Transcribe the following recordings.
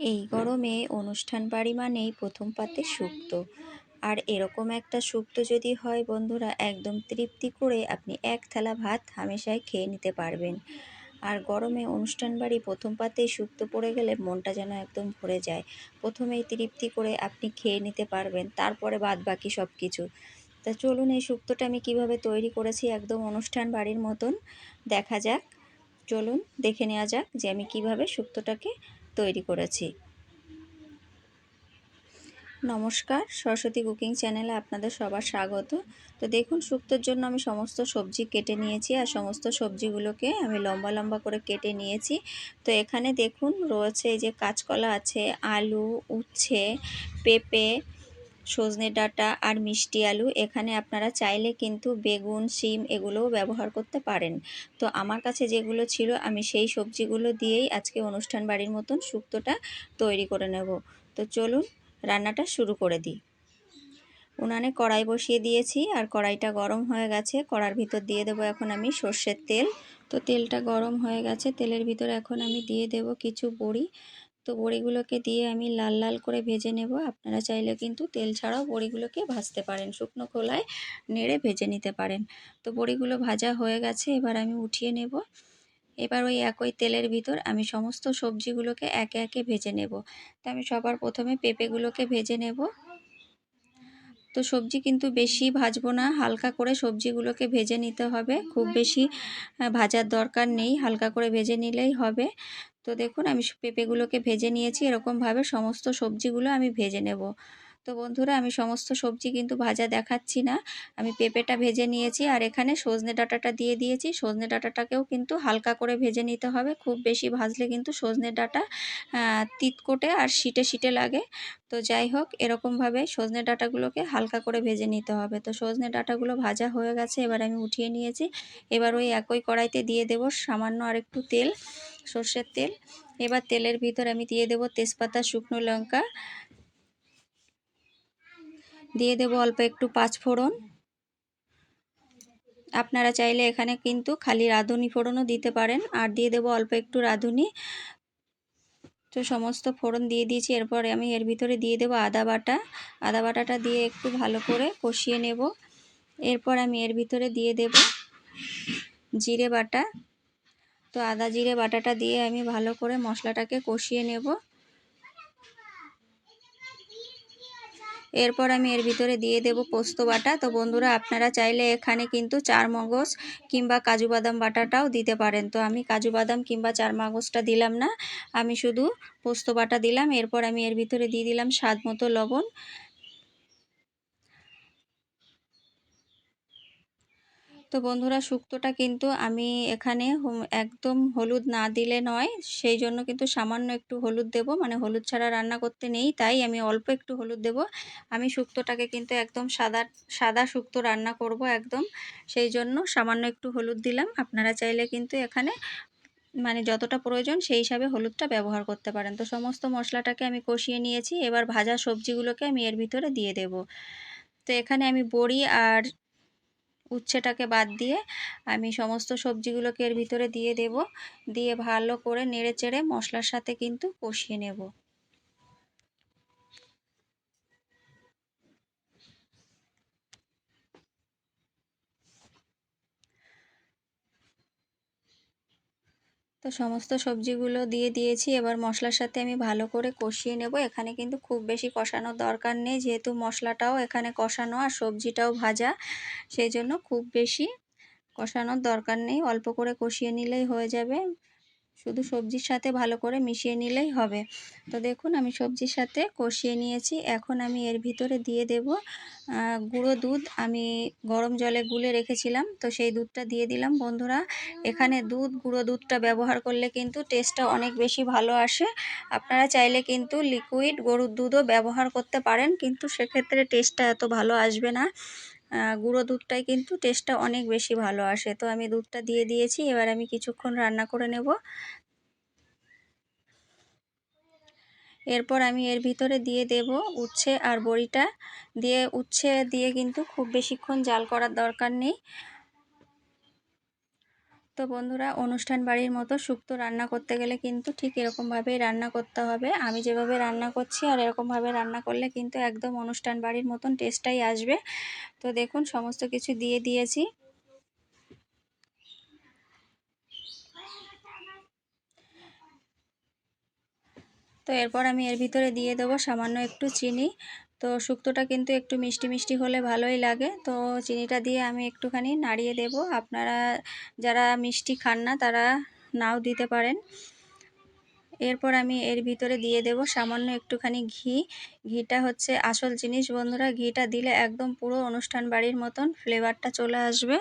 এই গরমে অনুষ্ঠান বাড়ি মানেই প্রথম পাতে শুক্তো আর এরকম একটা শুক্তো যদি হয় বন্ধুরা একদম তৃপ্তি করে আপনি এক থালা ভাত হামেশাই খেয়ে নিতে পারবেন। আর গরমে অনুষ্ঠান বাড়ি প্রথম পাতেই শুক্তো পড়ে গেলে মনটা যেন একদম ভরে যায়। প্রথমেই তৃপ্তি করে আপনি খেয়ে নিতে পারবেন তারপরে বাদ বাকি সব কিছু তা চলুন এই শুক্তোটা আমি কীভাবে তৈরি করেছি একদম অনুষ্ঠান বাড়ির মতন দেখা যাক। চলুন দেখে নেওয়া যাক যে আমি কীভাবে শুক্তোটাকে তৈরি করেছি। নমস্কার, সরস্বতী কুকিং চ্যানেলে আপনাদের সবার স্বাগত। তো দেখুন, শুক্তোর জন্য আমি সমস্ত সবজি কেটে নিয়েছি আর সমস্ত সবজিগুলোকে আমি লম্বা লম্বা করে কেটে নিয়েছি। তো এখানে দেখুন, রয়েছে এই যে কাঁচকলা আছে, আলু, উচ্ছে, পেঁপে সজনে ডাঁটা আর মিষ্টি আলু এখানে আপনারা চাইলে কিন্তু বেগুন, শিম এগুলোও ব্যবহার করতে পারেন। তো আমার কাছে যেগুলো ছিল, আমি সেই সবজিগুলো দিয়েই আজকে অনুষ্ঠান বাড়ির মতন শুক্তোটা তৈরি করে নেব। তো চলুন রান্নাটা শুরু করে দিই। উনানে কড়াই বসিয়ে দিয়েছি, আর কড়াইটা গরম হয়ে গেছে। কড়ার ভিতর দিয়ে দেবো এখন আমি সর্ষের তেল। তো তেলটা গরম হয়ে গেছে, তেলের ভিতর এখন আমি দিয়ে দেব কিছু বড়ি। তো বড়িগুলোকে দিয়ে আমি লাল লাল করে ভেজে নেব। আপনারা চাইলে কিন্তু তেল ছাড়াও বড়িগুলোকে ভাজতে পারেন। শুকনো খোলায় নেড়ে ভেজে নিতে পারেন। তো বড়িগুলো ভাজা হয়ে গেছে, এবার আমি উঠিয়ে নেব। এবার ওই একই তেলের ভিতর আমি সমস্ত সবজিগুলোকে একে একে ভেজে নেব। তো আমি সবার প্রথমে পেঁপেগুলোকে ভেজে নেব। তো সবজি কিন্তু বেশি ভাজবো না, হালকা করে সবজিগুলোকে ভেজে নিতে হবে। খুব বেশি ভাজার দরকার নেই, হালকা করে ভেজে নিলেই হবে। তো দেখুন, আমি পেঁপেগুলোকে ভেজে নিয়েছি। এরকমভাবে সমস্ত সবজিগুলো আমি ভেজে নেব। তো বন্ধুরা, আমি সমস্ত সবজি কিন্তু ভাজা দেখাচ্ছি না। আমি পেঁপেটা ভেজে নিয়েছি আর এখানে সজনে ডাঁটাটা দিয়ে দিয়েছি। সজনে ডাঁটাটাকেও কিন্তু হালকা করে ভেজে নিতে হবে। খুব বেশি ভাজলে কিন্তু সজনে ডাঁটা তিতকোটে আর শিটে শিটে লাগে। তো যাই হোক, এরকমভাবে সজনে ডাঁটাগুলোকে হালকা করে ভেজে নিতে হবে। তো সজনে ডাঁটাগুলো ভাজা হয়ে গেছে, এবার আমি উঠিয়ে নিয়েছি। এবার ওই একই কড়াইতে দিয়ে দেব সামান্য আর একটু তেল। সর্ষের তেল। এবার তেলের ভিতর আমি দিয়ে দেব তেজপাতা, শুকনো লঙ্কা। দিয়ে দেব অল্প একটু পাঁচফোড়ন। আপনারা চাইলে এখানে কিন্তু খালি রাঁধুনি ফোড়নও দিতে পারেন। আর দিয়ে দেব অল্প একটু রাঁধুনি। তো সমস্ত ফোড়ন দিয়ে দিয়েছি। এরপরে আমি এর ভিতরে দিয়ে দেব আদা বাটা। আদা বাটাটা দিয়ে একটু ভালো করে কষিয়ে নেব। এরপর আমি এর ভিতরে দিয়ে দেব জিরে বাটা। তো আদা, জিরে, বাটাটা দিয়ে আমি ভালো করে মশলাটাকে কষিয়ে নেব। এরপর আমি এর ভিতরে দিয়ে দেব পোস্ত বাটা। তো বন্ধুরা, আপনারা চাইলে এখানে কিন্তু চার মগজ কিংবা কাজু বাদাম বাটাটাও দিতে পারেন। তো আমি কাজু বাদাম কিংবা চার মগজটা দিলাম না, আমি শুধু পোস্ত বাটা দিলাম। এরপর আমি এর ভিতরে দিয়ে দিলাম স্বাদ মতো লবণ। তো বন্ধুরা শুক্তোটা কিন্তু আমি এখানে একদম হলুদ না দিলে নয়। সেই জন্য কিন্তু সামান্য একটু হলুদ দেব। মানে হলুদ ছাড়া রান্না করতে নেই, তাই আমি অল্প একটু হলুদ দেব। আমি শুক্তোটাকে কিন্তু একদম সাদা সাদা শুক্তো রান্না করব একদম। সেই জন্য সামান্য একটু হলুদ দিলাম। আপনারা চাইলে কিন্তু এখানে মানে যতটা প্রয়োজন সেই হিসাবে হলুদটা ব্যবহার করতে পারেন। তো সমস্ত মশলাটাকে আমি কষিয়ে নিয়েছি। এবার ভাজা সবজিগুলোকে আমি এর ভিতরে দিয়ে দেব। তো এখানে আমি বড়ি আর উচ্ছেটাকে বাদ দিয়ে আমি সমস্ত সবজিগুলোকে এর ভিতরে দিয়ে দেব। দিয়ে ভালো করে নেড়ে চেড়ে মশলার সাথে কিন্তু কষিয়ে নেব। তো সমস্ত সবজিগুলো দিয়ে দিয়েছি। এবার মশলার সাথে আমি ভালো করে কষিয়ে নেব। এখানে কিন্তু খুব বেশি কষানোর দরকার নেই। যেহেতু মশলাটাও এখানে কষানো আর সবজিটাও ভাজা, সেই জন্য খুব বেশি কষানোর দরকার নেই। অল্প করে কষিয়ে নিলেই হয়ে যাবে। শুধু সবজির সাথে ভালো করে মিশিয়ে নিলেই হবে। তো দেখুন, আমি সবজির সাথে কষিয়ে নিয়েছি। এখন আমি এর ভিতরে দিয়ে দেব গুঁড়ো দুধ। আমি গরম জলে গুলে রেখেছিলাম, তো সেই দুধটা দিয়ে দিলাম। বন্ধুরা, এখানে দুধ, গুঁড়ো দুধটা ব্যবহার করলে কিন্তু টেস্টটা অনেক বেশি ভালো আসে। আপনারা চাইলে কিন্তু লিকুইড গরুর দুধও ব্যবহার করতে পারেন, কিন্তু সেক্ষেত্রে টেস্টটা এত ভালো আসবে না। গুঁড়ো দুধটাই কিন্তু টেস্টটা অনেক বেশি ভালো আসে। তো আমি দুধটা দিয়ে দিয়েছি, এবার আমি কিছুক্ষণ রান্না করে নেব। এরপর আমি এর ভিতরে দিয়ে দেব উচ্ছে আর বড়িটা। দিয়ে উচ্ছে দিয়ে কিন্তু খুব বেশিক্ষণ জাল করার দরকার নেই। তো বন্ধুরা, অনুষ্ঠান বাড়ির মতো শুক্তো রান্না করতে গেলে কিন্তু ঠিক এরকমভাবেই রান্না করতে হবে। আমি যেভাবে রান্না করছি আর এরকমভাবে রান্না করলে কিন্তু একদম অনুষ্ঠান বাড়ির মতন টেস্টটাই আসবে। তো দেখুন, সমস্ত কিছু দিয়ে দিয়েছি। তো এরপর আমি এর ভিতরে দিয়ে দেবো সামান্য একটু চিনি। তো শুক্তোটা কিন্তু একটু মিষ্টি মিষ্টি হলে ভালোই লাগে। তো চিনিটা দিয়ে আমি একটুখানি নাড়িয়ে দেব। আপনারা যারা মিষ্টি খান না, তারা নাও দিতে পারেন। এরপর আমি এর ভিতরে দিয়ে দেব সামান্য একটুখানি ঘি। ঘিটা হচ্ছে আসল জিনিস বন্ধুরা। ঘিটা দিলে একদম পুরো অনুষ্ঠান বাড়ির মতন ফ্লেভারটা চলে আসবে।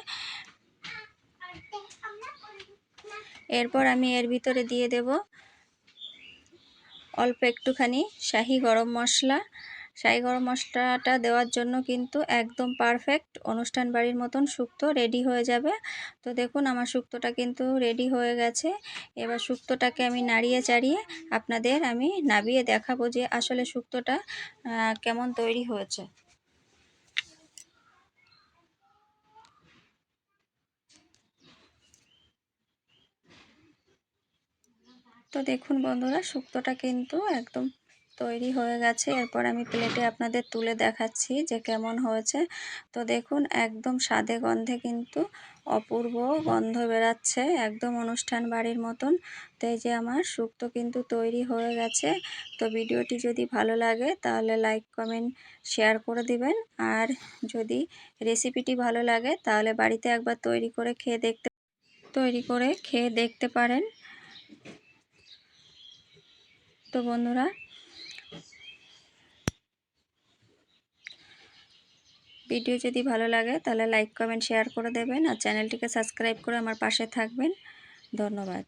এরপর আমি এর ভিতরে দিয়ে দেব অল্প একটুখানি শাহি গরম মশলা। শাহি গরম মশলাটা দেওয়ার জন্য কিন্তু একদম পারফেক্ট অনুষ্ঠান বাড়ির মতন শুক্তো রেডি হয়ে যাবে। তো দেখুন আমার শুক্তোটা কিন্তু রেডি হয়ে গেছে। এবার শুক্তোটাকে আমি নাড়িয়ে চাড়িয়ে আপনাদের আমি নাবিয়ে দেখাবো যে আসলে শুক্তোটা কেমন তৈরি হয়েছে। তো দেখুন বন্ধুরা শুক্তোটা কিন্তু একদম তৈরি হয়ে গেছে। এরপর আমি প্লেটে আপনাদের তুলে দেখাচ্ছি যে কেমন হয়েছে। তো দেখুন, একদম স্বাদে গন্ধে কিন্তু অপূর্ব গন্ধ বেরাচ্ছে একদম অনুষ্ঠান বাড়ির মতন। তো এই যে আমার শুক্তো কিন্তু তৈরি হয়ে গেছে। তো ভিডিওটি যদি ভালো লাগে তাহলে লাইক কমেন্ট শেয়ার করে দিবেন। আর যদি রেসিপিটি ভালো লাগে তাহলে বাড়িতে একবার তৈরি করে খেয়ে দেখতে, তৈরি করে খেয়ে দেখতে পারেন। তো বন্ধুরা ভিডিও যদি ভালো লাগে, তাহলে লাইক, কমেন্ট, শেয়ার করে দেবেন আর চ্যানেলটিকে সাবস্ক্রাইব করে আমার পাশে থাকবেন। ধন্যবাদ।